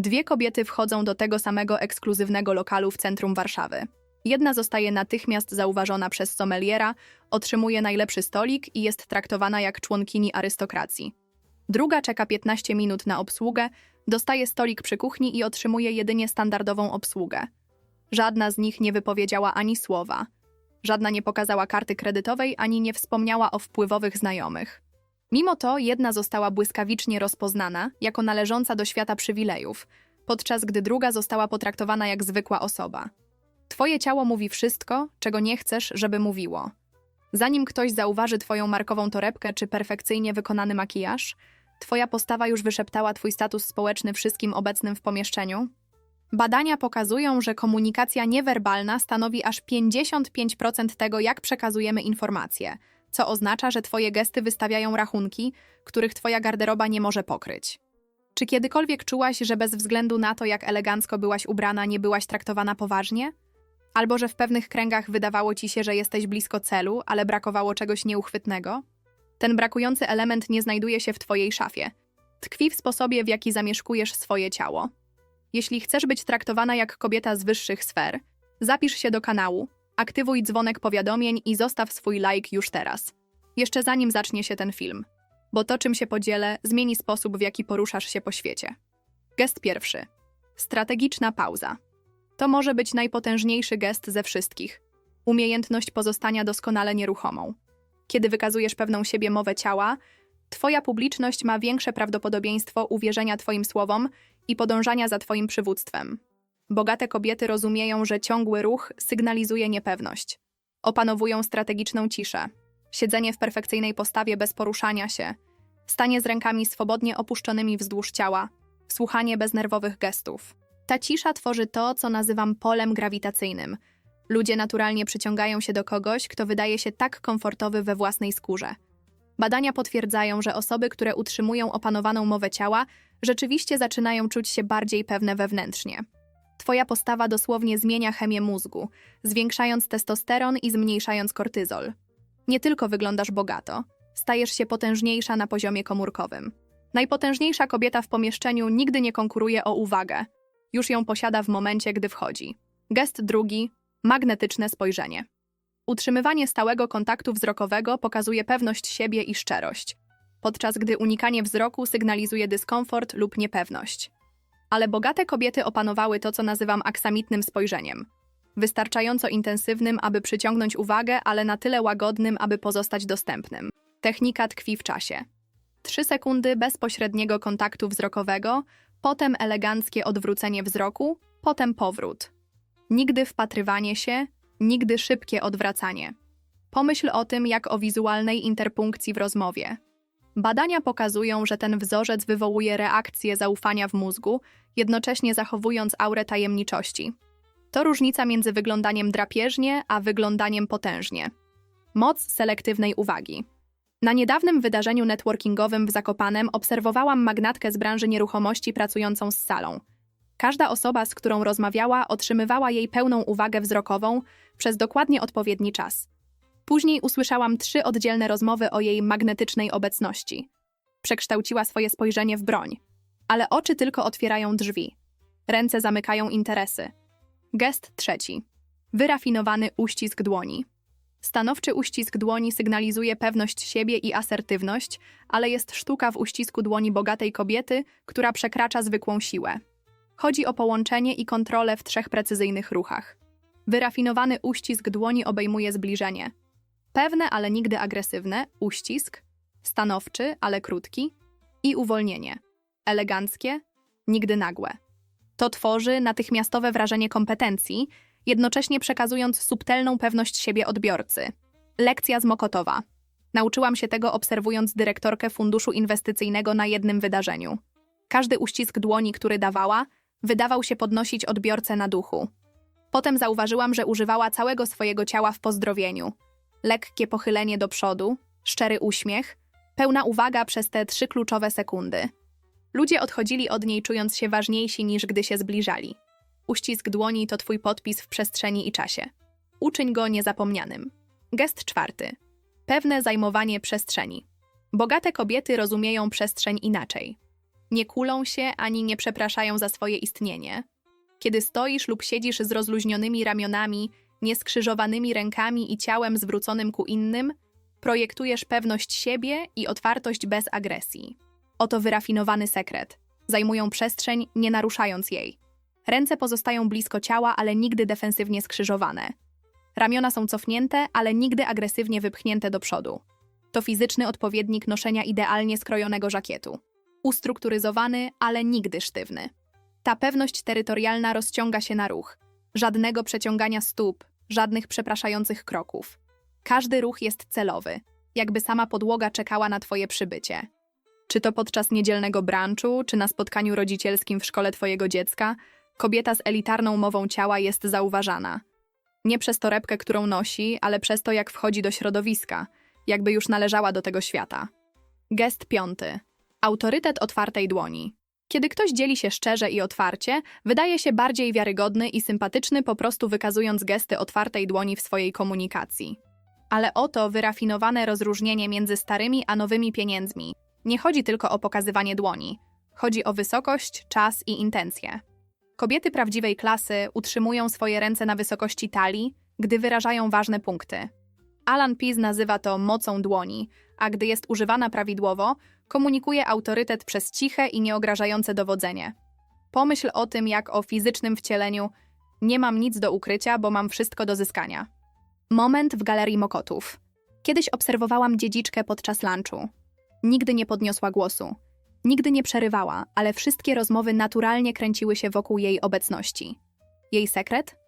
Dwie kobiety wchodzą do tego samego ekskluzywnego lokalu w centrum Warszawy. Jedna zostaje natychmiast zauważona przez sommeliera, otrzymuje najlepszy stolik i jest traktowana jak członkini arystokracji. Druga czeka 15 minut na obsługę, dostaje stolik przy kuchni i otrzymuje jedynie standardową obsługę. Żadna z nich nie wypowiedziała ani słowa. Żadna nie pokazała karty kredytowej ani nie wspomniała o wpływowych znajomych. Mimo to jedna została błyskawicznie rozpoznana jako należąca do świata przywilejów, podczas gdy druga została potraktowana jak zwykła osoba. Twoje ciało mówi wszystko, czego nie chcesz, żeby mówiło. Zanim ktoś zauważy Twoją markową torebkę czy perfekcyjnie wykonany makijaż, Twoja postawa już wyszeptała Twój status społeczny wszystkim obecnym w pomieszczeniu. Badania pokazują, że komunikacja niewerbalna stanowi aż 55% tego, jak przekazujemy informacje, co oznacza, że Twoje gesty wystawiają rachunki, których Twoja garderoba nie może pokryć. Czy kiedykolwiek czułaś, że bez względu na to, jak elegancko byłaś ubrana, nie byłaś traktowana poważnie? Albo że w pewnych kręgach wydawało ci się, że jesteś blisko celu, ale brakowało czegoś nieuchwytnego? Ten brakujący element nie znajduje się w Twojej szafie. Tkwi w sposobie, w jaki zamieszkujesz swoje ciało. Jeśli chcesz być traktowana jak kobieta z wyższych sfer, zapisz się do kanału, aktywuj dzwonek powiadomień i zostaw swój like już teraz. Jeszcze zanim zacznie się ten film. Bo to, czym się podzielę, zmieni sposób, w jaki poruszasz się po świecie. Gest pierwszy. Strategiczna pauza. To może być najpotężniejszy gest ze wszystkich. Umiejętność pozostania doskonale nieruchomą. Kiedy wykazujesz pewną siebie mowę ciała, Twoja publiczność ma większe prawdopodobieństwo uwierzenia Twoim słowom i podążania za Twoim przywództwem. Bogate kobiety rozumieją, że ciągły ruch sygnalizuje niepewność. Opanowują strategiczną ciszę. Siedzenie w perfekcyjnej postawie bez poruszania się, stanie z rękami swobodnie opuszczonymi wzdłuż ciała, słuchanie bez nerwowych gestów. Ta cisza tworzy to, co nazywam polem grawitacyjnym. Ludzie naturalnie przyciągają się do kogoś, kto wydaje się tak komfortowy we własnej skórze. Badania potwierdzają, że osoby, które utrzymują opanowaną mowę ciała, rzeczywiście zaczynają czuć się bardziej pewne wewnętrznie. Twoja postawa dosłownie zmienia chemię mózgu, zwiększając testosteron i zmniejszając kortyzol. Nie tylko wyglądasz bogato, stajesz się potężniejsza na poziomie komórkowym. Najpotężniejsza kobieta w pomieszczeniu nigdy nie konkuruje o uwagę. Już ją posiada w momencie, gdy wchodzi. Gest drugi magnetyczne spojrzenie. Utrzymywanie stałego kontaktu wzrokowego pokazuje pewność siebie i szczerość, podczas gdy unikanie wzroku sygnalizuje dyskomfort lub niepewność. Ale bogate kobiety opanowały to, co nazywam aksamitnym spojrzeniem. Wystarczająco intensywnym, aby przyciągnąć uwagę, ale na tyle łagodnym, aby pozostać dostępnym. Technika tkwi w czasie. Trzy sekundy bezpośredniego kontaktu wzrokowego, potem eleganckie odwrócenie wzroku, potem powrót. Nigdy wpatrywanie się, nigdy szybkie odwracanie. Pomyśl o tym jak o wizualnej interpunkcji w rozmowie. Badania pokazują, że ten wzorzec wywołuje reakcję zaufania w mózgu, jednocześnie zachowując aurę tajemniczości. To różnica między wyglądaniem drapieżnie a wyglądaniem potężnie. Moc selektywnej uwagi. Na niedawnym wydarzeniu networkingowym w Zakopanem obserwowałam magnatkę z branży nieruchomości pracującą z salą. Każda osoba, z którą rozmawiała, otrzymywała jej pełną uwagę wzrokową przez dokładnie odpowiedni czas. Później usłyszałam trzy oddzielne rozmowy o jej magnetycznej obecności. Przekształciła swoje spojrzenie w broń. Ale oczy tylko otwierają drzwi. Ręce zamykają interesy. Gest trzeci. Wyrafinowany uścisk dłoni. Stanowczy uścisk dłoni sygnalizuje pewność siebie i asertywność, ale jest sztuka w uścisku dłoni bogatej kobiety, która przekracza zwykłą siłę. Chodzi o połączenie i kontrolę w trzech precyzyjnych ruchach. Wyrafinowany uścisk dłoni obejmuje zbliżenie. Pewne, ale nigdy agresywne uścisk, stanowczy, ale krótki i uwolnienie. Eleganckie, nigdy nagłe. To tworzy natychmiastowe wrażenie kompetencji, jednocześnie przekazując subtelną pewność siebie odbiorcy. Lekcja z Mokotowa. Nauczyłam się tego obserwując dyrektorkę funduszu inwestycyjnego na jednym wydarzeniu. Każdy uścisk dłoni, który dawała, wydawał się podnosić odbiorcę na duchu. Potem zauważyłam, że używała całego swojego ciała w pozdrowieniu. Lekkie pochylenie do przodu, szczery uśmiech, pełna uwaga przez te trzy kluczowe sekundy. Ludzie odchodzili od niej czując się ważniejsi niż gdy się zbliżali. Uścisk dłoni to twój podpis w przestrzeni i czasie. Uczyń go niezapomnianym. Gest czwarty. Pewne zajmowanie przestrzeni. Bogate kobiety rozumieją przestrzeń inaczej. Nie kulą się ani nie przepraszają za swoje istnienie. Kiedy stoisz lub siedzisz z rozluźnionymi ramionami, nieskrzyżowanymi rękami i ciałem zwróconym ku innym, projektujesz pewność siebie i otwartość bez agresji. Oto wyrafinowany sekret. Zajmują przestrzeń, nie naruszając jej. Ręce pozostają blisko ciała, ale nigdy defensywnie skrzyżowane. Ramiona są cofnięte, ale nigdy agresywnie wypchnięte do przodu. To fizyczny odpowiednik noszenia idealnie skrojonego żakietu. Ustrukturyzowany, ale nigdy sztywny. Ta pewność terytorialna rozciąga się na ruch. Żadnego przeciągania stóp, żadnych przepraszających kroków. Każdy ruch jest celowy, jakby sama podłoga czekała na twoje przybycie. Czy to podczas niedzielnego brunchu, czy na spotkaniu rodzicielskim w szkole twojego dziecka, kobieta z elitarną mową ciała jest zauważana. Nie przez torebkę, którą nosi, ale przez to, jak wchodzi do środowiska, jakby już należała do tego świata. Gest piąty. Autorytet otwartej dłoni. Kiedy ktoś dzieli się szczerze i otwarcie, wydaje się bardziej wiarygodny i sympatyczny, po prostu wykazując gesty otwartej dłoni w swojej komunikacji. Ale oto wyrafinowane rozróżnienie między starymi a nowymi pieniędzmi. Nie chodzi tylko o pokazywanie dłoni. Chodzi o wysokość, czas i intencje. Kobiety prawdziwej klasy utrzymują swoje ręce na wysokości talii, gdy wyrażają ważne punkty. Alan Pease nazywa to mocą dłoni, a gdy jest używana prawidłowo, komunikuje autorytet przez ciche i nieograżające dowodzenie. Pomyśl o tym jak o fizycznym wcieleniu nie mam nic do ukrycia, bo mam wszystko do zyskania. Moment w galerii Mokotów. Kiedyś obserwowałam dziedziczkę podczas lunchu. Nigdy nie podniosła głosu. Nigdy nie przerywała, ale wszystkie rozmowy naturalnie kręciły się wokół jej obecności. Jej sekret?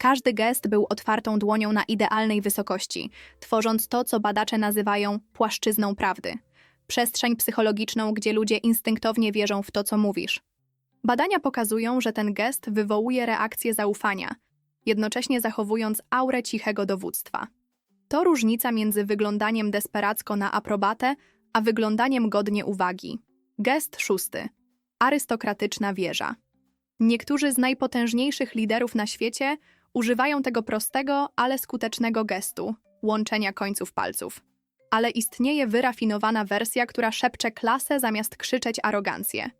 Każdy gest był otwartą dłonią na idealnej wysokości, tworząc to, co badacze nazywają płaszczyzną prawdy. Przestrzeń psychologiczną, gdzie ludzie instynktownie wierzą w to, co mówisz. Badania pokazują, że ten gest wywołuje reakcję zaufania, jednocześnie zachowując aurę cichego dowództwa. To różnica między wyglądaniem desperacko na aprobatę, a wyglądaniem godnie uwagi. Gest szósty. Arystokratyczna wieża. Niektórzy z najpotężniejszych liderów na świecie używają tego prostego, ale skutecznego gestu łączenia końców palców. Ale istnieje wyrafinowana wersja, która szepcze klasę zamiast krzyczeć arogancję.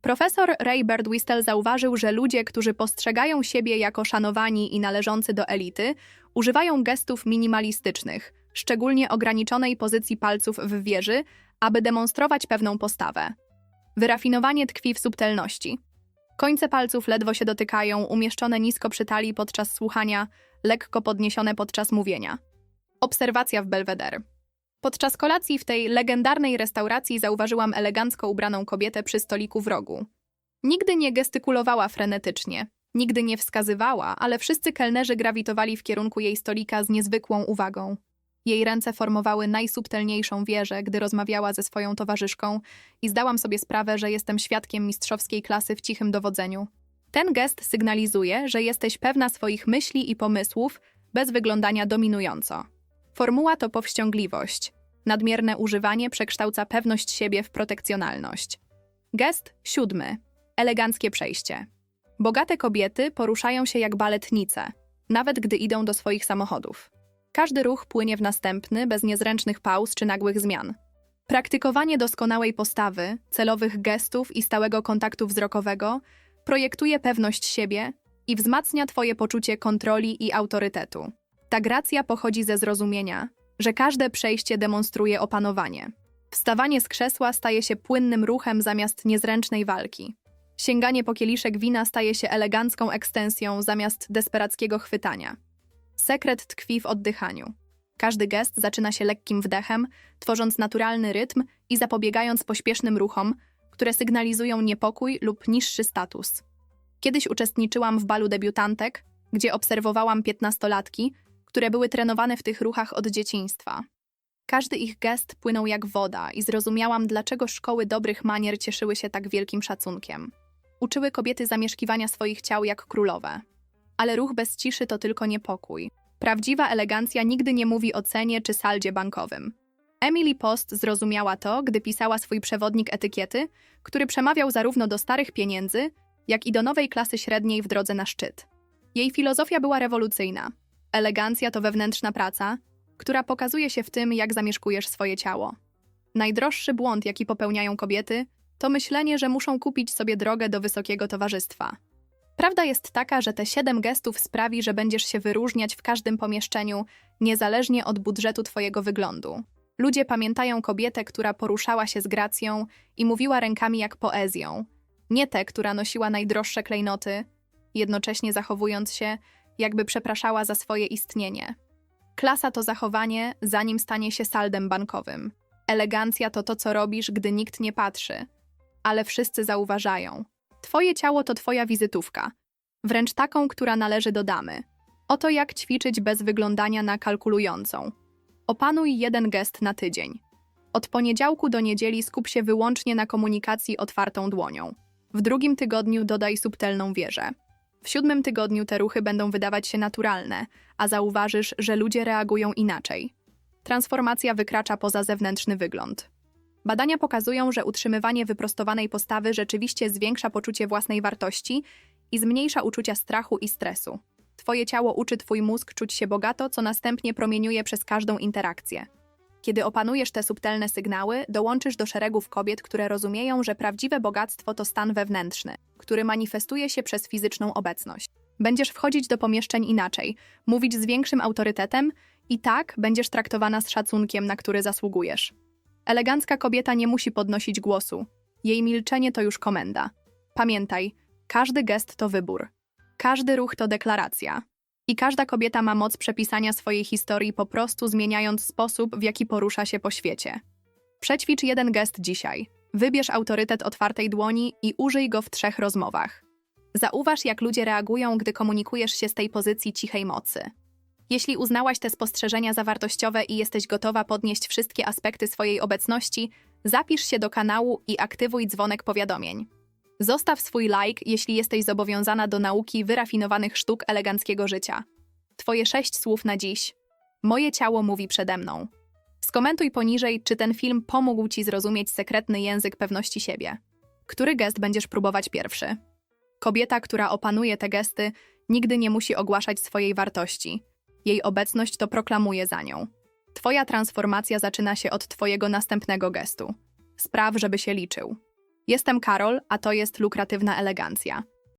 Profesor Ray Birdwistel zauważył, że ludzie, którzy postrzegają siebie jako szanowani i należący do elity, używają gestów minimalistycznych, szczególnie ograniczonej pozycji palców w wieży, aby demonstrować pewną postawę. Wyrafinowanie tkwi w subtelności. Końce palców ledwo się dotykają, umieszczone nisko przy talii podczas słuchania, lekko podniesione podczas mówienia. Obserwacja w Belvedere. Podczas kolacji w tej legendarnej restauracji zauważyłam elegancko ubraną kobietę przy stoliku w rogu. Nigdy nie gestykulowała frenetycznie, nigdy nie wskazywała, ale wszyscy kelnerzy grawitowali w kierunku jej stolika z niezwykłą uwagą. Jej ręce formowały najsubtelniejszą wieżę, gdy rozmawiała ze swoją towarzyszką i zdałam sobie sprawę, że jestem świadkiem mistrzowskiej klasy w cichym dowodzeniu. Ten gest sygnalizuje, że jesteś pewna swoich myśli i pomysłów bez wyglądania dominująco. Formuła to powściągliwość. Nadmierne używanie przekształca pewność siebie w protekcjonalność. Gest siódmy. Eleganckie przejście. Bogate kobiety poruszają się jak baletnice, nawet gdy idą do swoich samochodów. Każdy ruch płynie w następny, bez niezręcznych pauz czy nagłych zmian. Praktykowanie doskonałej postawy, celowych gestów i stałego kontaktu wzrokowego projektuje pewność siebie i wzmacnia Twoje poczucie kontroli i autorytetu. Ta gracja pochodzi ze zrozumienia, że każde przejście demonstruje opanowanie. Wstawanie z krzesła staje się płynnym ruchem zamiast niezręcznej walki. Sięganie po kieliszek wina staje się elegancką ekstensją zamiast desperackiego chwytania. Sekret tkwi w oddychaniu. Każdy gest zaczyna się lekkim wdechem, tworząc naturalny rytm i zapobiegając pośpiesznym ruchom, które sygnalizują niepokój lub niższy status. Kiedyś uczestniczyłam w balu debiutantek, gdzie obserwowałam piętnastolatki, które były trenowane w tych ruchach od dzieciństwa. Każdy ich gest płynął jak woda i zrozumiałam, dlaczego szkoły dobrych manier cieszyły się tak wielkim szacunkiem. Uczyły kobiety zamieszkiwania swoich ciał jak królowe. Ale ruch bez ciszy to tylko niepokój. Prawdziwa elegancja nigdy nie mówi o cenie czy saldzie bankowym. Emily Post zrozumiała to, gdy pisała swój przewodnik etykiety, który przemawiał zarówno do starych pieniędzy, jak i do nowej klasy średniej w drodze na szczyt. Jej filozofia była rewolucyjna. Elegancja to wewnętrzna praca, która pokazuje się w tym, jak zamieszkujesz swoje ciało. Najdroższy błąd, jaki popełniają kobiety, to myślenie, że muszą kupić sobie drogę do wysokiego towarzystwa. Prawda jest taka, że te siedem gestów sprawi, że będziesz się wyróżniać w każdym pomieszczeniu, niezależnie od budżetu Twojego wyglądu. Ludzie pamiętają kobietę, która poruszała się z gracją i mówiła rękami jak poezją, nie tę, która nosiła najdroższe klejnoty, jednocześnie zachowując się, jakby przepraszała za swoje istnienie. Klasa to zachowanie, zanim stanie się saldem bankowym. Elegancja to to, co robisz, gdy nikt nie patrzy, ale wszyscy zauważają. Twoje ciało to twoja wizytówka, wręcz taką, która należy do damy. Oto jak ćwiczyć bez wyglądania na kalkulującą. Opanuj jeden gest na tydzień. Od poniedziałku do niedzieli skup się wyłącznie na komunikacji otwartą dłonią. W drugim tygodniu dodaj subtelną wieżę. W siódmym tygodniu te ruchy będą wydawać się naturalne, a zauważysz, że ludzie reagują inaczej. Transformacja wykracza poza zewnętrzny wygląd. Badania pokazują, że utrzymywanie wyprostowanej postawy rzeczywiście zwiększa poczucie własnej wartości i zmniejsza uczucia strachu i stresu. Twoje ciało uczy twój mózg czuć się bogato, co następnie promieniuje przez każdą interakcję. Kiedy opanujesz te subtelne sygnały, dołączysz do szeregów kobiet, które rozumieją, że prawdziwe bogactwo to stan wewnętrzny, który manifestuje się przez fizyczną obecność. Będziesz wchodzić do pomieszczeń inaczej, mówić z większym autorytetem i tak będziesz traktowana z szacunkiem, na który zasługujesz. Elegancka kobieta nie musi podnosić głosu. Jej milczenie to już komenda. Pamiętaj, każdy gest to wybór. Każdy ruch to deklaracja. I każda kobieta ma moc przepisania swojej historii po prostu zmieniając sposób, w jaki porusza się po świecie. Przećwicz jeden gest dzisiaj. Wybierz autorytet otwartej dłoni i użyj go w trzech rozmowach. Zauważ, jak ludzie reagują, gdy komunikujesz się z tej pozycji cichej mocy. Jeśli uznałaś te spostrzeżenia za wartościowe i jesteś gotowa podnieść wszystkie aspekty swojej obecności, zapisz się do kanału i aktywuj dzwonek powiadomień. Zostaw swój like, jeśli jesteś zobowiązana do nauki wyrafinowanych sztuk eleganckiego życia. Twoje sześć słów na dziś. Moje ciało mówi przede mną. Skomentuj poniżej, czy ten film pomógł Ci zrozumieć sekretny język pewności siebie. Który gest będziesz próbować pierwszy? Kobieta, która opanuje te gesty, nigdy nie musi ogłaszać swojej wartości. Jej obecność to proklamuje za nią. Twoja transformacja zaczyna się od Twojego następnego gestu. Spraw, żeby się liczył. Jestem Karol, a to jest lukratywna elegancja.